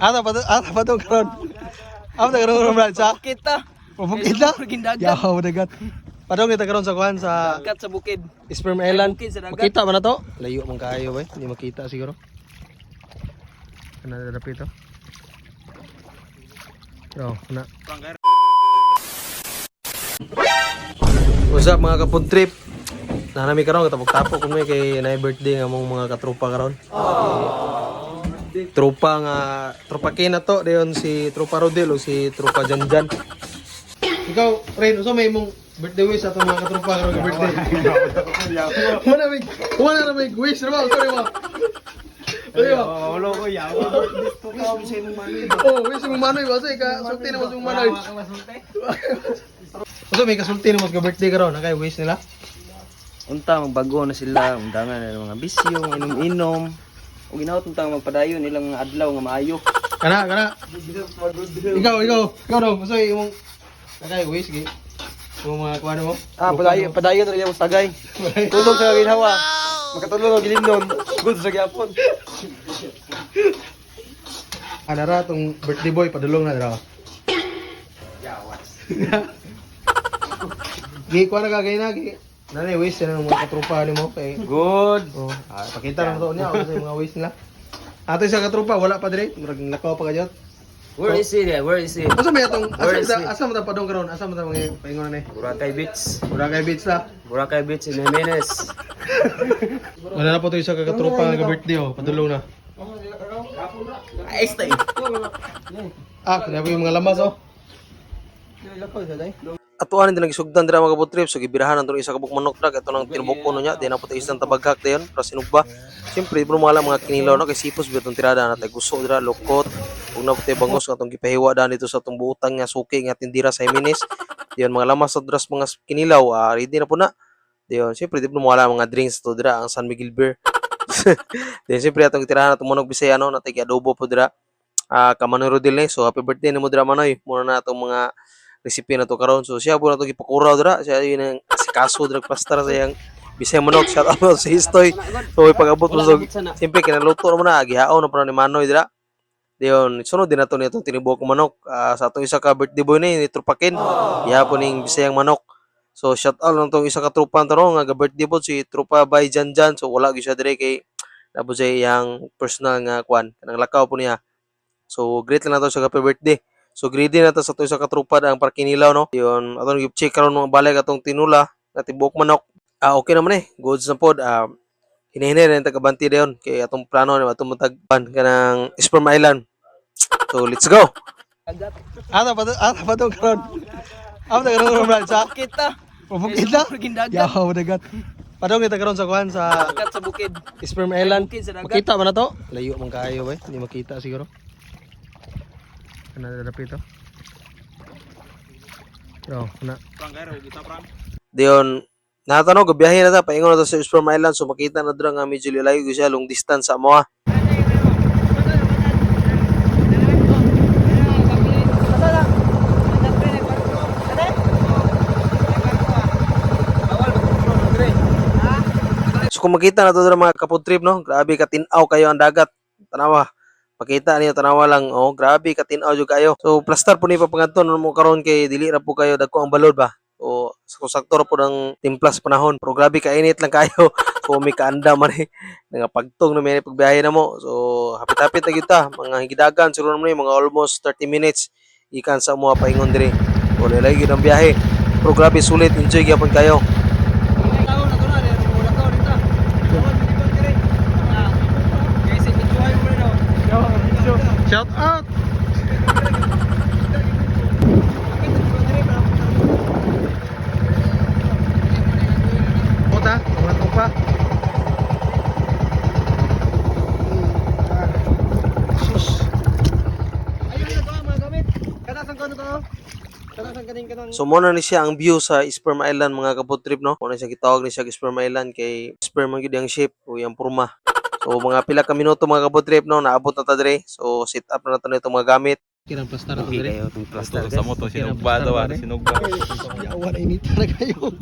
Ata pa ata pa to karon. Ata pa karon karon sa Kita. Pupukit na. Bukid dagat. Yaw dagat. Padong kita karon sa kuan sa Dagat sa bukid. Sperm Island. Bukid. Makita ba na to? Layo man kaayo ba? Hindi makita siguro. Kana dadapi to. Yo, na. What's up mga kapod trip? Nanami karon katapok tapok ko may kay na birthday nga mong mga katropa karon. Tropa nga tropa kina to dayon si tropa Rodel o si tropa Janjan. Ikaw, Ren, usa may mong birthday wish sa atong mga katropa karon nga birthday. Wala may wala na may wish ra ba? Sorry ba? Ba? Wala ko sa imong mani. Oh, wish mong manoy ba say ka sulti na mo mong manoy. Usa may kasulti na mo ka birthday karon, na kay wish nila. Unta magbago na sila, undangan na ng mga bisyo, inom-inom. O ginaot unta magpadayon ilang mga adlaw nga maayo. Kana, kana. Ikaw, ikaw, ikaw daw, usa imong na kay wish gi. Kung mga kuha mo. Ah, padayon, padayon rin yung tagay. Tulog sa ginhawa. Makatulog ang gilinon. Good sa gyapon. Ana ra tong birthday boy padulong na dra. Gi kuha na kagay na gi. Nani wish na mga katropa nimo kay Good. Oh, ah, pakita na to niya ako sa mga wish nila. Ato sa katropa wala pa dire, murag nakaw pa kajot. Where is it? eh? Where is it? Asa may atong asa ta asa mo ta padong karon? Asa mo ta mga paingon ni? Boracay Beach. Kay beach la. Boracay Beach in Jimenez. Wala na po to isa ka katropa nga birthday oh, padulong na. Ay, stay. Ah, kinabi yung mga lamas oh. Atuan din nagisugdan dira mga kabutrip so gibirahan ang isa ka buk manok drag ato nang tinubok kuno niya di na po isang tabaghak dayon para sinugba. Siyempre bro mga mga kinilaw no? Kay sipos bitong tirada na tay gusto dira lokot ug na puti bangos nga atong gipahiwa dan dito sa atong buutang nga suki nga tindira sa Jimenez. Diyon mga lamas sa dras mga kinilaw ah, ready na po na. Diyon siyempre di mga mga drinks to dira ang San Miguel beer. Diyon siyempre atong tirahan atong manok bisaya no? Na tay adobo po dira. Ah kamanoy rodil ni so happy birthday nimo dira manoy. Muna na atong mga recipe na to karon so siya po na to gipakuraw dira siya yun ang asikaso dira pastar sa yang bisaya manok shout out sa histoy so pag-abot mo so siyempre kinaluto naman na gihaon na pa ni Manoy dira Diyon, sunod din na to nitong tinubuok manok Ah, sa atong isa ka birthday boy ni ni Trupakin. Gihapon ning bisayang manok. So shout out lang tong isa ka trupa to no, nga birthday po si Trupa by Jan Jan. So wala gyud siya dire kay nabo siya iyang personal nga kwan kanang lakaw po niya. So great lang na to sa happy birthday. So greedy na to sa to sa katrupa ang parkinilaw no. Yun, aton gyud check karon mga balay atong tinula na tibok manok. Ah okay naman eh. Goods na pod. Ah hinihini rin tagabanti dayon kay atong plano na atong matagban kanang Sperm Island. So let's go. Ata pa to, ata pa to karon. Ata karon karon sa Kita. Pupukit na. Bukid dagat. Padong kita karon sa kuan sa Dagat sa bukid. Sperm Island. Bukid. Makita ba na to? Layo man kaayo ba? Hindi makita siguro. Kana dadapi to. Yo, na. Diyon, natanong gabiyahe na ta paingon na ta sa Sperm Island so makita na dra nga medyo layo gyud siya long distance sa moa. So kung makita na to dra mga kapod trip no, grabe katinaw kayo ang dagat. Tanawa. Pakita niyo tanawa lang, oh, grabe katinaw jud kayo. So plaster po ni papangadton mo karon kay dili ra po kayo dagko ang balod ba. So sakto ra po ng timplas panahon. Pero grabe ka init lang kayo. So may kaanda man eh. Nga pagtong na may pagbiyahe na mo. So hapit-hapit na kita. Mga higidagan siguro naman mga almost 30 minutes ikan sa mga paingon dire. O gyud ang biyahe. Pero grabe sulit, enjoy gyapon kayo. Shout out! Puta, mga tupa. Sus. So muna ni siya ang view sa Sperm Island mga kapod trip no. Muna siya gitawag ni siya Sperm Island kay sperm ang gyud ang shape o yung porma. So mga pila ka minuto mga kapod trip no naabot na ta dire. So set up na nato nito mga gamit. Kirang plastar Okay kayo itong plaster Sa moto sinugba daw, ano sinugba. Yawa na inita na kayo.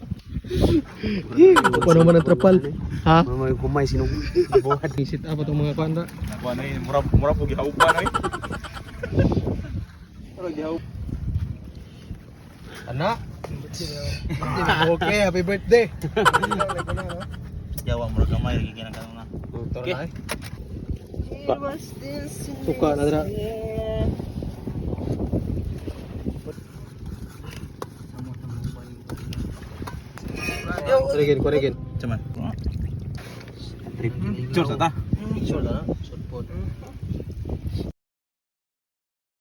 Ano naman ang trapal? Ha? Mamay kumay sinong Buhat. Isit apa itong mga kanda? Ako ano yun, mura mura po gihaupa na eh. Anak. okay, happy birthday. Yawa mura kamay lagi kinang na. Okay. Suka na dra. Kurigin, kurigin. Cuman. Sure sa ta. Sure na, sure po.